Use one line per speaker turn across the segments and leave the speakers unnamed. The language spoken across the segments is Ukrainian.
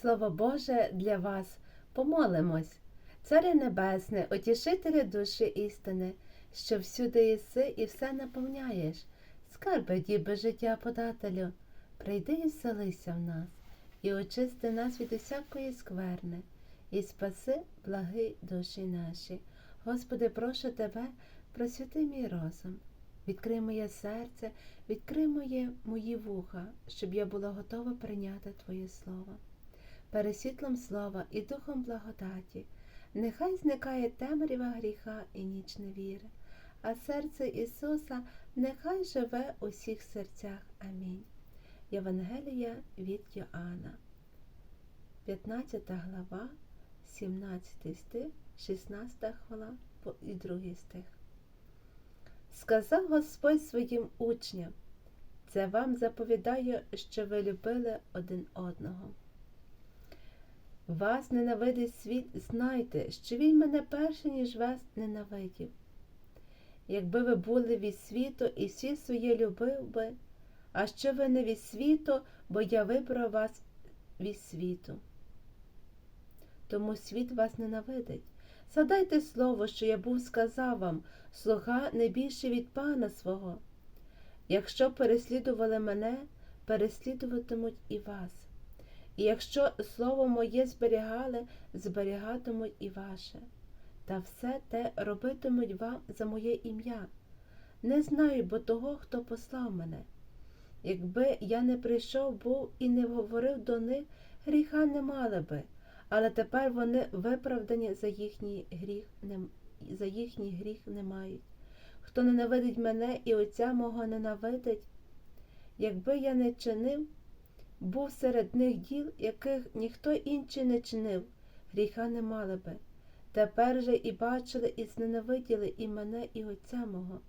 Слово Боже для вас помолимось. Царе Небесне, утішителю душі істини, що всюди єси і все наповняєш, скарби діби життя подателю, прийди і вселися в нас, і очисти нас від усякої скверни, і спаси благи душі наші. Господи, прошу Тебе, просвіти мій розум, відкрий моє серце, відкрий моє мої вуха, щоб я була готова прийняти Твоє Слово. Перед світлом слова і духом благодаті, нехай зникає темрява гріха і ніч невіри, а серце Ісуса нехай живе у всіх серцях. Амінь. Євангелія від Йоанна, 15 глава, 17 стих, 16 хвала і 2 стих. Сказав Господь своїм учням, це вам заповідаю, що ви любили один одного. Вас ненавидить світ, знайте, що він мене перше, ніж вас ненавидів. Якби ви були від світу і світ своє любив би, а що ви не від світу, бо я вибрав вас від світу. Тому світ вас ненавидить. Задайте слово, що я був сказав вам, слуга не більше від пана свого. Якщо переслідували мене, переслідуватимуть і вас. І якщо слово моє зберігали, зберігатимуть і ваше, та все те робитимуть вам за моє ім'я. Не знаю, бо того, хто послав мене. Якби я не прийшов був і не говорив до них, гріха не мали би, але тепер вони виправдані за їхній гріх не, за їхній гріх не мають. Хто ненавидить мене і отця мого ненавидить, якби я не чинив, був серед них діл, яких ніхто інший не чинив, гріха не мали би. Тепер же і бачили, і зненавиділи і мене, і отця мого.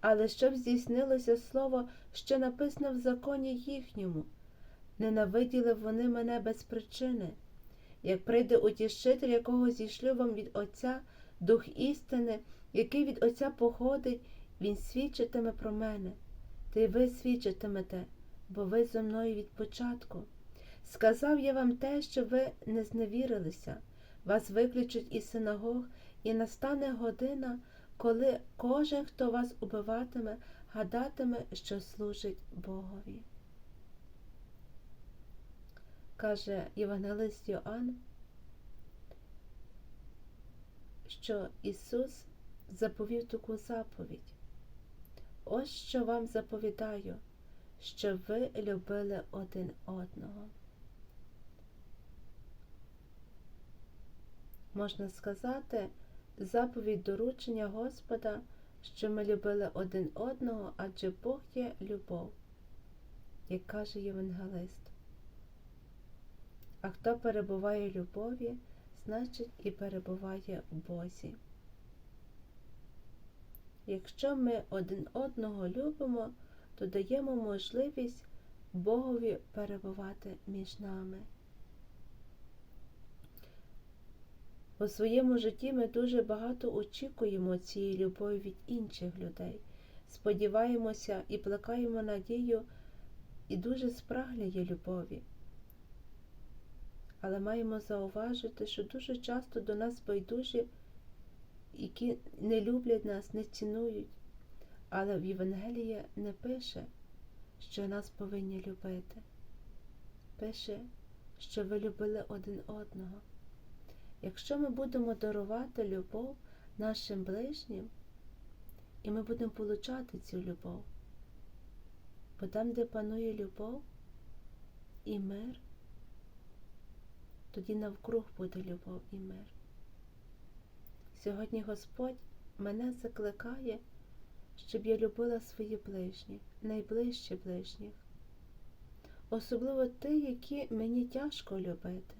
Але щоб здійснилося слово, що написано в законі їхньому, ненавиділи вони мене без причини. Як прийде утішитель, якого зійшлю вам від Отця, Дух істини, який від Отця походить, він свідчитиме про мене, та й ви свідчитимете бо ви зо мною від початку. Сказав я вам те, що ви не зневірилися, вас виключать із синагог, і настане година, коли кожен, хто вас убиватиме, гадатиме, що служить Богові. Каже Євангелист Йоанн, що Ісус заповів таку заповідь. Ось що вам заповідаю щоб ви любили один одного. Можна сказати, заповідь доручення Господа, що ми любили один одного, адже Бог є любов, як каже Євангелист. А хто перебуває в любові, значить і перебуває в Бозі. Якщо ми один одного любимо, то даємо можливість Богові перебувати між нами. У своєму житті ми дуже багато очікуємо цієї любові від інших людей, сподіваємося і плекаємо надію і дуже спраглі є любові. Але маємо зауважити, що дуже часто до нас байдужі, які не люблять нас, не цінують. Але в Євангелії не пише, що нас повинні любити. Пише, що ви любили один одного. Якщо ми будемо дарувати любов нашим ближнім, і ми будемо получати цю любов, бо там, де панує любов і мир, тоді навкруг буде любов і мир. Сьогодні Господь мене закликає щоб я любила свої ближні, найближчі ближніх, особливо ті, які мені тяжко любити.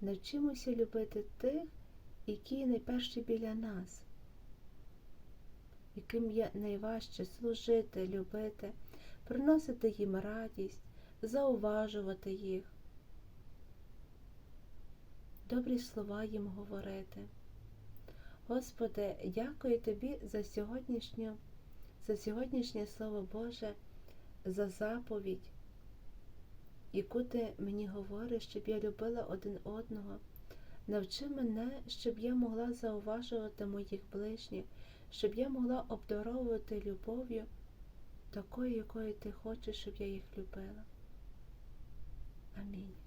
Навчимося любити тих, які найперші біля нас, яким є найважче служити, любити, приносити їм радість, зауважувати їх, добрі слова їм говорити. Господи, дякую Тобі за сьогоднішню, за сьогоднішнє Слово Боже, за заповідь, яку ти мені говориш, щоб я любила один одного. Навчи мене, щоб я могла зауважувати моїх ближніх, щоб я могла обдаровувати любов'ю такою, якою ти хочеш, щоб я їх любила. Амінь.